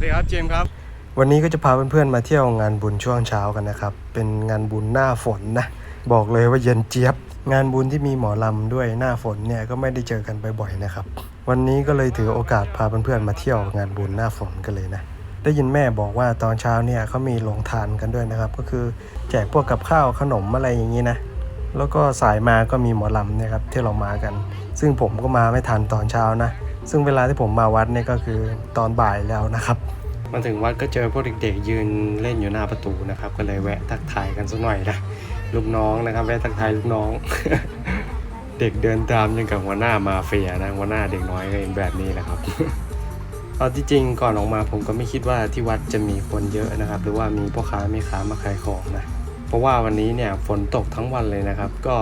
วัสดีครับเจมส์ครับ วันนี้ก็จะพาเพื่อนๆมาเที่ยวงานบุญช่วงเช้ากันนะครับ เป็นงานบุญหน้าฝนนะ บอกเลยว่าเย็นเจี๊ยบ งานบุญที่มีหมอลำด้วยหน้าฝนเนี่ยก็ไม่ได้เจอกันบ่อยๆนะครับ วันนี้ก็เลยถือโอกาสพาเพื่อนๆมาเที่ยวงานบุญหน้าฝนกันเลยนะ ได้ยินแม่บอกว่าตอนเช้าเนี่ยเขามีลงทานกันด้วยนะครับ ก็คือแจกพวกกับข้าวขนมอะไรอย่างนี้นะ แล้วก็สายมาก็มีหมอลำนี่ยครับที่เรามากัน ซึ่งผมก็มาไม่ทันตอนเช้านะ ซึ่งเวลาที่ผมมาวัดเนี่ยก็คือตอนบ่ายแล้วนะครับ มาถึงวัดก็เจอพวกเด็กๆ ยืนเล่นอยู่หน้าประตูนะครับ ก็เลยแวะทักทายกันสักหน่อยนะลูกน้องนะครับ แวะทักทายลูกน้อง เด็กเดินตามยังกับหัวหน้ามาเฟียนะหัวหน้าเด็กน้อยก็เองแบบนี้แหละครับเอาที่จริงก่อนออกมาผมก็ไม่คิดว่าที่วัดจะมีคนเยอะนะครับ หรือว่ามีพ่อค้าแม่ค้ามาขายของนะเพราะว่าวันนี้เนี่ยฝนตกทั้งวันเลยนะครับ ก็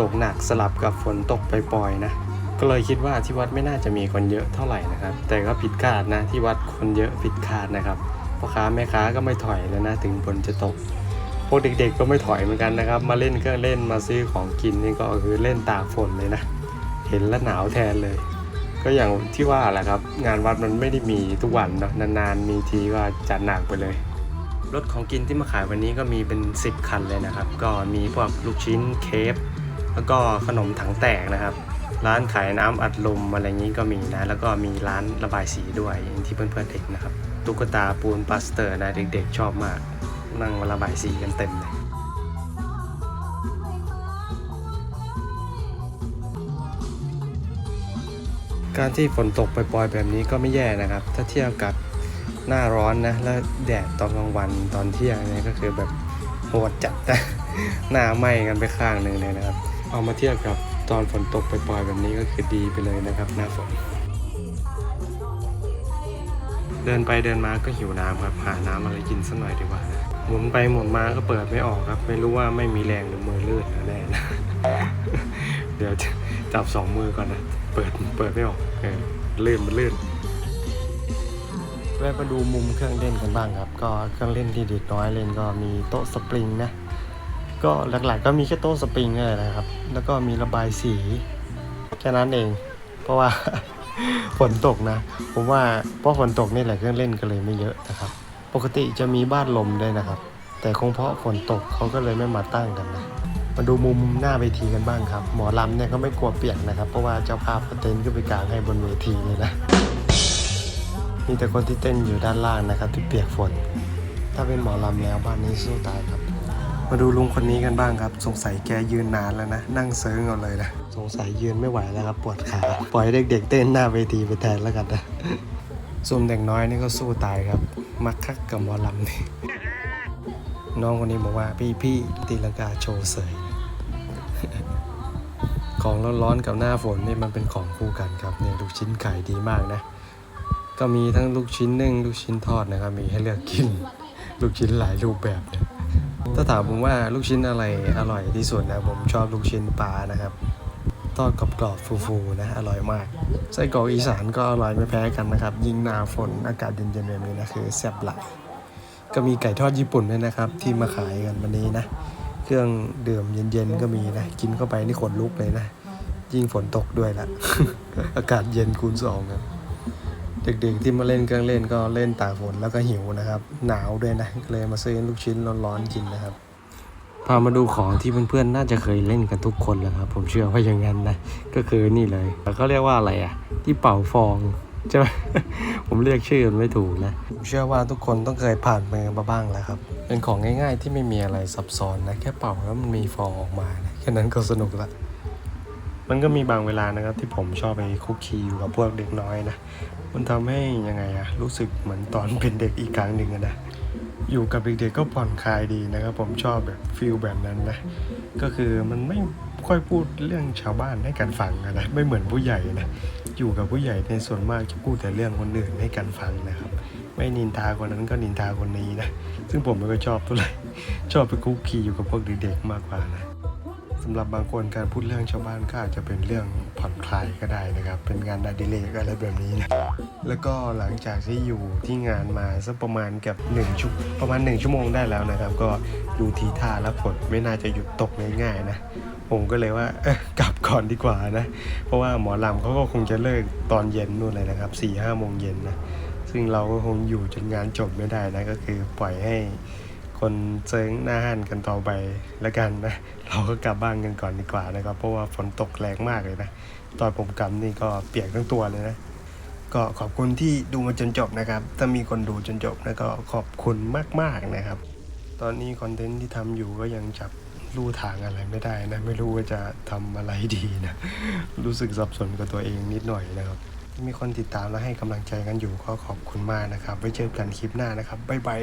ตกหนักสลับกับฝนตกปล่อยๆนะ ก็เลยคิดว่าที่วัดไม่น่าจะมีคนเยอะเท่าไหร่นะครับ แต่ก็ผิดคาดนะที่วัดคนเยอะผิดคาดนะครับพ่อค้าแม่ค้าก็ไม่ถอยแล้วนะถึงฝนจะตก พวกเด็กๆก็ไม่ถอยเหมือนกันนะครับ มาเล่นเครื่องเล่นมาซื้อของกินนี่ก็คือเล่นตากฝนเลยนะ เห็นแล้วหนาวแทนเลย ก็อย่างที่ว่าแหละครับ งานวัดมันไม่ได้มีทุกวันเนาะนานๆมีทีก็จัดหนักไปเลยรถของกินที่มาขายวันนี้ก็มีเป็น 10 คันเลยนะครับ ก็มีพวกลูกชิ้นเคฟ แล้วก็ขนมถังแตกนะครับ ร้านขายน้ำอัดลมอะไรนี้ก็มีนะ แล้วก็มีร้านระบายสีด้วยอย่างที่เพื่อนๆเห็นนะครับ ตุ๊กตาปูนปลาสเตอร์นะเด็กๆ ชอบมาก นั่งมาระบายสีกันเต็มเลยการที่ฝนตกปล่อยๆแบบนี้ก็ไม่แย่นะครับ ถ้าเทียบกับหน้าร้อนนะ แล้วแดดตอนกลางวันตอนเที่ยงเนี่ยก็คือแบบโหดจัดนะหน้าไหม้กันไปข้างหนึ่งเลยนะครับ เอามาเทียบกับตอนฝนตกปล่อยๆแบบนี้ก็คือดีไปเลยนะครับ หน้าฝน เดินไปเดินมาก็หิวน้ำครับ หาน้ำอะไรกินสักหน่อยดีกว่านะหมุนไปหมุนมาก็เปิดไม่ออกครับ ไม่รู้ว่าไม่มีแรงหรือมือลื่นแน่นะเดี๋ยวจับสองมือก่อนนะ เปิดเปิดไม่ออกเออลื่นมันลื่นแวะมาดูมุมเครื่องเล่นกันบ้างครับ ก็เครื่องเล่นที่เด็กน้อยเล่นก็มีโต๊ะสปริงนะ ก็หลักๆก็มีแค่โต๊ะสปริงนี่แหละนะครับ แล้วก็มีระบายสีแค่นั้นเอง เพราะว่า ฝนตกนะ ผมว่าเพราะฝนตกนี่แหละเครื่องเล่นก็เลยไม่เยอะนะครับ ปกติจะมีบ้านลมด้วยนะครับ แต่คงเพราะฝนตกเขาก็เลยไม่มาตั้งกันนะมาดูมุมหน้าเวทีกันบ้างครับ หมอลำเนี่ยก็ไม่กลัวเปียกนะครับ เพราะว่าเจ้าภาพเต้นขึ้นไปกลางให้บนเวทีเลยนะมีแต่คนที่เต้นอยู่ด้านล่างนะครับ ที่เปียกฝน ถ้าเป็นหมอลำแล้วบ้านนี้สู้ตายครับ มาดูลุงคนนี้กันบ้างครับ สงสัยแกยืนนานแล้วนะ นั่งเซิร์งเอาเลยนะ สงสัยยืนไม่ไหวแล้วครับ ปวดขา ปล่อยเด็กๆเต้นหน้าเวทีไปแทนแล้วกันนะส่วนเด็กน้อยนี่ก็สู้ตายครับ มักคักกับมอลำนี่ น้องคนนี้บอกว่าพี่พี่ตีลังกาโชว์เสย ของร้อนๆกับหน้าฝนนี่มันเป็นของคู่กันครับเนี่ยลูกชิ้นขายดีมากนะ ก็มีทั้งลูกชิ้นนึ่งลูกชิ้นทอดนะครับ มีให้เลือกกิน ลูกชิ้นหลายรูปแบบเนี่ย ถ้าถามผมว่าลูกชิ้นอะไรอร่อยที่สุดนะผมชอบลูกชิ้นปลานะครับทอดกรอบๆฟูๆนะอร่อยมากไส้กรอกอีสานก็อร่อยไม่แพ้กันนะครับ ยิ่งหนาฝนอากาศเย็นๆแบบนี้นะคือแซ่บหลายก็มีไก่ทอดญี่ปุ่นด้วยนะครับ ที่มาขายกันวันนี้นะ เครื่องดื่มเย็นๆก็มีนะ กินเข้าไปนี่ขนลุกเลยนะ ยิ่งฝนตกด้วยละอากาศเย็นคูณสองครับ เด็กๆที่มาเล่นเครื่องเล่นก็เล่นตากฝนแล้วก็หิวนะครับ หนาวด้วยนะก็เลยมาซื้อลูกชิ้นร้อนๆกินนะครับ พามาดูของที่เพื่อนๆน่าจะเคยเล่นกันทุกคนแหละครับ ผมเชื่อว่าอย่างนั้นนะก็คือนี่เลยเขาเรียกว่าอะไรอะ ที่เป่าฟองใช่ไหมผมเรียกชื่อมันไม่ถูกนะผมเชื่อว่าทุกคนต้องเคยผ่านมือมาบ้างแล้วครับ เป็นของง่ายๆที่ไม่มีอะไรซับซ้อนนะแค่เป่าแล้วมันมีฟองออกมานะแค่นั้นก็สนุกละ มันก็มีบางเวลานะครับที่ผมชอบไปคุกคีอยู่กับพวกเด็กน้อยนะ มันทำให้ยังไงอะรู้สึกเหมือนตอนเป็นเด็กอีกครั้งหนึ่งนะ อยู่กับเด็กๆก็ผ่อนคลายดีนะครับ ผมชอบแบบฟิลแบบนั้นนะ ก็คือมันไม่ค่อยพูดเรื่องชาวบ้านให้กันฟังนะ ไม่เหมือนผู้ใหญ่นะ อยู่กับผู้ใหญ่ในส่วนมากจะพูดแต่เรื่องคนอื่นให้กันฟังนะครับ ไม่นินทาคนนั้นก็นินทาคนนี้นะ ซึ่งผมไม่ค่อยชอบเท่าไหร่ชอบไปคุกคีอยู่กับพวกเด็กๆมากกว่านะ สำหรับบางคนการพูดเรื่องชาวบ้านก็อาจจะเป็นเรื่องผ่อนคลายก็ได้นะครับ เป็นงานอดิเรกอะไรแบบนี้นะแล้วก็หลังจากที่อยู่ที่งานมาสักประมาณเกับหนึ่งชั่วประมาณหนึ่งชั่วโมงได้แล้วนะครับ ก็ดูทีท่าแล้วฝนไม่น่าจะหยุดตกง่ายๆนะผมก็เลยว่าเออกลับก่อนดีกว่านะ เพราะว่าหมอลำเขาก็คงจะเลิกตอนเย็นนู่นเลยนะครับสี่ห้าโมงเย็นนะซึ่งเราก็คงอยู่จนงานจบไม่ได้นะก็คือปล่อยให้ คนเซิงหน้าหันกันต่อไปแล้วกันนะ เราก็กลับบ้านกันก่อนดีกว่านะครับ เพราะว่าฝนตกแรงมากเลยนะ ตอนผมกลับนี่ก็เปียกทั้งตัวเลยนะ ก็ขอบคุณที่ดูมาจนจบนะครับ ถ้ามีคนดูจนจบนะก็ขอบคุณมากๆนะครับ ตอนนี้คอนเทนต์ที่ทำอยู่ก็ยังจับลู่ทางอะไรไม่ได้นะ ไม่รู้ว่าจะทำอะไรดีนะ รู้สึกสับสนกับตัวเองนิดหน่อยนะครับมีคนติดตามและให้กำลังใจกันอยู่ก็ขอบคุณมากนะครับ ไว้เจอกันคลิปหน้านะครับ บ๊ายบาย